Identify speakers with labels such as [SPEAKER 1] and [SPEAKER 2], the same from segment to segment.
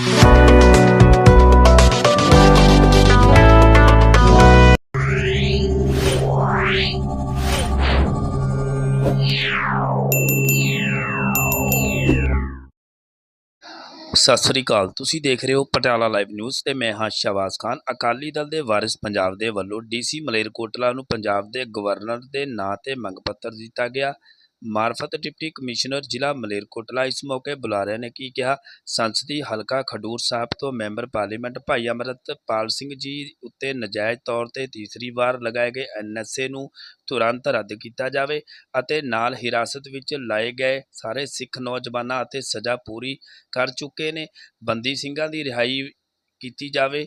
[SPEAKER 1] ਸਤਿ ਸ੍ਰੀ ਅਕਾਲ। ਤੁਸੀਂ ਦੇਖ ਰਹੇ ਹੋ ਪਟਿਆਲਾ ਲਾਈਵ ਨਿਊਜ਼ ਤੇ ਮੈਂ ਹਾਂ ਸ਼ਹਬਾਜ਼ ਖਾਨ। ਅਕਾਲੀ ਦਲ ਦੇ ਵਾਰਿਸ ਪੰਜਾਬ ਦੇ ਵੱਲੋਂ ਡੀਸੀ ਮਲੇਰਕੋਟਲਾ ਨੂੰ ਪੰਜਾਬ ਦੇ ਗਵਰਨਰ ਦੇ ਨਾਂ ਤੇ ਮੰਗ ਪੱਤਰ ਦਿੱਤਾ ਗਿਆ। ਮਾਰਫਤ ਡਿਪਟੀ ਕਮਿਸ਼ਨਰ ਜ਼ਿਲ੍ਹਾ ਮਲੇਰਕੋਟਲਾ ਇਸ ਮੌਕੇ ਬੁਲਾਰਿਆਂ ਨੇ ਕੀ ਕਿਹਾ ਸੰਸਦੀ ਹਲਕਾ ਖਡੂਰ ਸਾਹਿਬ ਤੋਂ ਮੈਂਬਰ ਪਾਰਲੀਮੈਂਟ ਭਾਈ ਅਮਰਤਪਾਲ ਸਿੰਘ ਜੀ ਉੱਤੇ ਨਜਾਇਜ਼ ਤੌਰ ਤੇ ਤੀਸਰੀ ਵਾਰ ਲਗਾਏ ਗਏ ਐਨਐਸਏ ਨੂੰ ਤੁਰੰਤ ਰੱਦ ਕੀਤਾ ਜਾਵੇ ਅਤੇ ਨਾਲ ਹਿਰਾਸਤ ਵਿੱਚ ਲਾਏ ਗਏ ਸਾਰੇ ਸਿੱਖ ਨੌਜਵਾਨਾਂ ਅਤੇ ਸਜ਼ਾ ਪੂਰੀ ਕਰ ਚੁੱਕੇ ਨੇ। ਬੰਦੀ ਸਿੰਘਾਂ ਦੀ ਰਿਹਾਈ ਕੀਤੀ ਜਾਵੇ।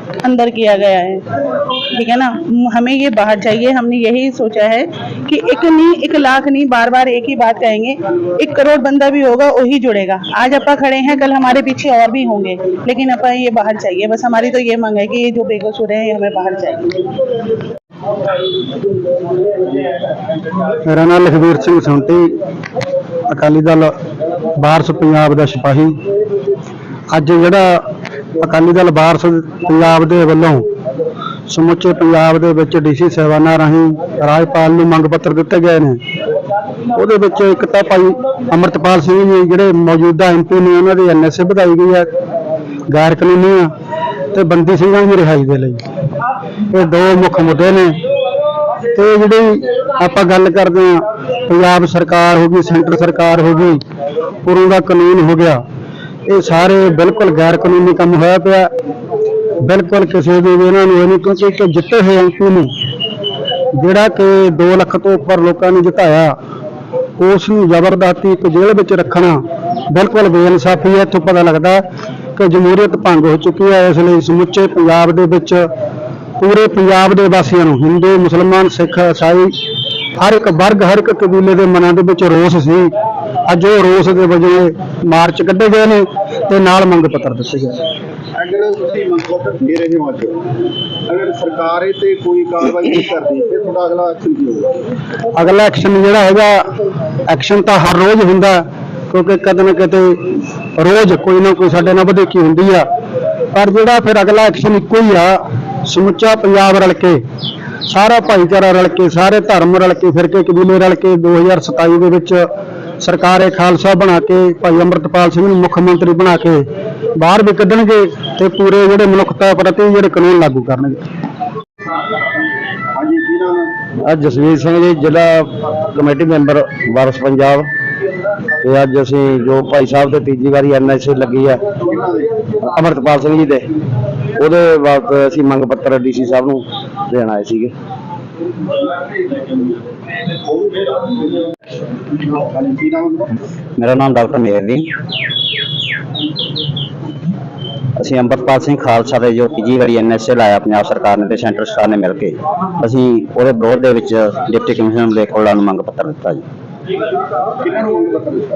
[SPEAKER 2] अंदर किया गया है ठीक है ना म- हमें ये बाहर चाहिए हमने यही सोचा है कि एक नहीं एक लाख नहीं बार बार एक ही बात कहेंगे एक करोड़ बंदा भी होगा वही जुड़ेगा आज अपा खड़े हैं कल हमारे पीछे और भी होंगे लेकिन अपा ये बाहर चाहिए बस हमारी तो ये मांग है कि ये जो बेकसूर है ये हमें बाहर चाहिए
[SPEAKER 3] ਮੇਰਾ ਨਾਮ ਲਖਵੀਰ ਸਿੰਘ ਸੰਟੀ ਅਕਾਲੀ ਦਲ ਵਾਰਸ ਪੰਜਾਬ ਦਾ ਸਿਪਾਹੀ ਅੱਜ ਜਿਹੜਾ ਅਕਾਲੀ ਦਲ ਵਾਰਸ ਪੰਜਾਬ ਦੇ ਵੱਲੋਂ ਸਮੁੱਚੇ ਪੰਜਾਬ ਦੇ ਵਿੱਚ ਡੀਸੀ ਸਹਿਬਾਨਾਂ ਰਾਹੀਂ ਰਾਜਪਾਲ ਨੂੰ ਮੰਗ ਪੱਤਰ ਦਿੱਤੇ ਗਏ ਨੇ। ਉਹਦੇ ਵਿੱਚ ਇੱਕ ਤਾਂ ਭਾਈ ਅਮਰਤਪਾਲ ਸਿੰਘ ਜੀ ਜਿਹੜੇ ਮੌਜੂਦਾ ਐਮਪੀ ਨੇ, ਉਹਨਾਂ ਦੀ ਐਨਐਸਏ ਵਧਾਈ ਗਈ ਹੈ, ਗੈਰ ਕਾਨੂੰਨੀ ਆ ਤੇ ਬੰਦੀ ਸਿੰਘਾਂ ਦੀ ਰਿਹਾਈ ਦੇ ਲਈ। ਇਹ ਦੋ ਮੁੱਖ ਮੁੱਦੇ ਨੇ। ਤੇ ਜਿਹੜੀ ਆਪਾਂ ਗੱਲ ਕਰਦੇ ਆ ਪੰਜਾਬ ਸਰਕਾਰ ਹੋ ਗਈ, ਸੈਂਟਰ ਸਰਕਾਰ ਹੋ ਗਈ ਪੁਰੂ ਦਾ ਕਾਨੂੰਨ ਹੋ ਗਿਆ। ਇਹ ਸਾਰੇ ਬਿਲਕੁਲ ਗੈਰ ਕਾਨੂੰਨੀ ਕੰਮ ਹੋਇਆ ਪਿਆ। ਬਿਲਕੁਲ ਕਿਸੇ ਦੇ ਵੀ ਇਹਨਾਂ ਨੂੰ ਇਹ ਨਹੀਂ ਕਿਉਂਕਿ ਇੱਕ ਜਿੱਤੇ ਹੋਏ ਐਮਪੀ ਨੂੰ, ਜਿਹੜਾ ਕਿ 2 ਲੱਖ ਤੋਂ ਉੱਪਰ ਲੋਕਾਂ ਨੇ ਜਿਤਾਇਆ, ਉਸ ਨੂੰ ਜ਼ਬਰਦਸਤੀ ਇੱਕ ਜੇਲ੍ਹ ਵਿੱਚ ਰੱਖਣਾ ਬਿਲਕੁਲ ਬੇਇਨਸਾਫੀ ਹੈ। ਇੱਥੋਂ ਪਤਾ ਲੱਗਦਾ ਕਿ ਜਮਹੂਰੀਅਤ ਭੰਗ ਹੋ ਚੁੱਕੀ ਹੈ। ਇਸ ਲਈ ਸਮੁੱਚੇ ਪੰਜਾਬ ਦੇ ਵਿੱਚ ਪੂਰੇ ਪੰਜਾਬ ਦੇ ਵਾਸੀਆਂ ਨੂੰ, ਹਿੰਦੂ, ਮੁਸਲਮਾਨ, ਸਿੱਖ, ਇਸਾਈ, ਹਰ ਇੱਕ ਵਰਗ, ਹਰ ਇੱਕ ਕਬੀਲੇ ਦੇ ਮਨਾਂ ਦੇ ਵਿੱਚ ਰੋਸ ਸੀ। ਅੱਜ ਉਹ ਰੋਸ ਦੇ ਵਜੋਂ ਮਾਰਚ ਕੱਢੇ ਗਏ ਨੇ ਤੇ ਨਾਲ ਮੰਗ ਪੱਤਰ ਦਿੱਤੇ ਗਏ।
[SPEAKER 4] ਅਗਰ ਤੁਸੀਂ ਮੰਗ ਪੱਤਰ ਦੇ ਰਹੇ ਹੋ ਅੱਜ ਅਗਰ ਸਰਕਾਰ ਇਹ ਤੇ ਕੋਈ ਕਾਰਵਾਈ ਨਹੀਂ ਕਰਦੀ ਫਿਰ ਤੁਹਾਡਾ ਅਗਲਾ ਐਕਸ਼ਨ ਕੀ ਹੋਊਗਾ?
[SPEAKER 3] ਅਗਲਾ ਐਕਸ਼ਨ ਜਿਹੜਾ ਹੈਗਾ ਐਕਸ਼ਨ ਤਾਂ ਹਰ ਰੋਜ਼ ਹੁੰਦਾ ਕਿਉਂਕਿ ਕਦੇ ਨਾ ਕਦੇ ਰੋਜ਼ ਕੋਈ ਨਾ ਕੋਈ ਸਾਡੇ ਨਾਲ ਵਧੇਕੀ ਹੁੰਦੀ ਆ। ਪਰ ਜਿਹੜਾ ਫਿਰ ਅਗਲਾ ਐਕਸ਼ਨ ਇੱਕੋ ਹੀ ਆ ਸਮੁੱਚਾ ਪੰਜਾਬ ਰਲ ਕੇ ਸਾਰਾ ਭਾਈਚਾਰਾ ਰਲ ਕੇ ਸਾਰੇ ਧਰਮ ਰਲ ਕੇ ਫਿਰਕੇ ਕਬੀਲੇ ਰਲ ਕੇ 2027 ਦੇ ਵਿੱਚ ਸਰਕਾਰ ਇਹ ਖਾਲਸਾ ਬਣਾ ਕੇ ਭਾਈ ਅੰਮ੍ਰਿਤਪਾਲ ਸਿੰਘ ਨੂੰ ਮੁੱਖ ਮੰਤਰੀ ਬਣਾ ਕੇ ਬਾਹਰ ਵੀ ਕੱਢਣਗੇ ਤੇ ਪੂਰੇ ਜਿਹੜੇ ਮਨੁੱਖਤਾ ਪ੍ਰਤੀ ਜਿਹੜੇ ਕਾਨੂੰਨ ਲਾਗੂ ਕਰਨਗੇ। ਅੱਜ ਜਸਵੀਰ ਸਿੰਘ ਜੀ ਜ਼ਿਲ੍ਹਾ ਕਮੇਟੀ ਮੈਂਬਰ ਵਾਰਸ ਪੰਜਾਬ। ਤੇ ਅੱਜ ਅਸੀਂ ਜੋ ਭਾਈ ਸਾਹਿਬ ਤੇ ਤੀਜੀ ਵਾਰੀ ਐਨਐਸਏ ਲੱਗੀ ਆ
[SPEAKER 4] ਦੇ
[SPEAKER 3] ਅਮਰਤਪਾਲ ਸਿੰਘ ਜੀ ਦੇ ਉਹਦੇ ਬਾਬਤ ਅਸੀਂ ਮੰਗ ਪੱਤਰ ਡੀਸੀ ਸਾਹਿਬ ਨੂੰ ਦੇਣ ਆਏ ਸੀਗੇ। ਮੇਰਾ ਨਾਮ ਡਾਕਟਰ ਮੇਰ ਜੀ। ਅਸੀਂ ਅੰਮ੍ਰਿਤਪਾਲ ਸਿੰਘ ਖਾਲਸਾ ਦੇ ਜੋ ਤੀਜੀ ਵਾਰੀ ਐਨਐਸਏ ਲਾਇਆ, ਪੰਜਾਬ ਸਰਕਾਰ ਨੇ ਤੇ ਸੈਂਟਰ ਸਰਕਾਰ ਨੇ ਮਿਲ ਕੇ। ਅਸੀਂ ਉਹਦੇ ਵਿਰੋਧ ਦੇ ਵਿੱਚ ਡਿਪਟੀ ਕਮਿਸ਼ਨਰ ਮਲੇਕੋਲਾ ਨੂੰ ਮੰਗ ਪੱਤਰ ਦਿੱਤਾ ਜੀ।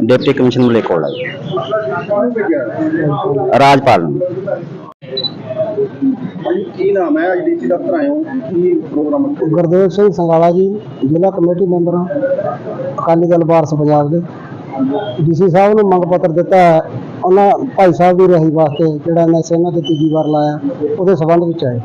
[SPEAKER 3] ਡਿਪਟੀ ਕਮਿਸ਼ਨਰ ਮਲੇਕੋਲਾ ਜੀ ਰਾਜਪਾਲ ਨੂੰ।
[SPEAKER 4] ਹਾਂਜੀ ਕੀ ਨਾਮ ਹੈ? ਅੱਜ ਦਫ਼ਤਰ ਆਏ ਕੀ ਪ੍ਰੋਗਰਾਮ ਹੈ?
[SPEAKER 3] ਗੁਰਦੇਵ ਸਿੰਘ ਸੰਗਾਲਾ ਜੀ, ਜ਼ਿਲ੍ਹਾ ਕਮੇਟੀ ਮੈਂਬਰ ਹਾਂ। ਅਕਾਲੀ ਦਲ ਵਾਰਸ ਪੰਜਾਬ ਦੇ। ਡੀਸੀ ਸਾਹਿਬ ਨੂੰ ਮੰਗ ਪੱਤਰ ਦਿੱਤਾ ਹੈ। ਉਹਨਾਂ ਭਾਈ ਸਾਹਿਬ ਦੀ ਰਿਹਾਈ ਵਾਸਤੇ ਜਿਹੜਾ ਇਹਨਾਂ ਸੈਨਾ ਤੇ ਤੀਜੀ ਵਾਰ ਲਾਇਆ, ਉਹਦੇ ਸਬੰਧ ਵਿੱਚ ਆਏ।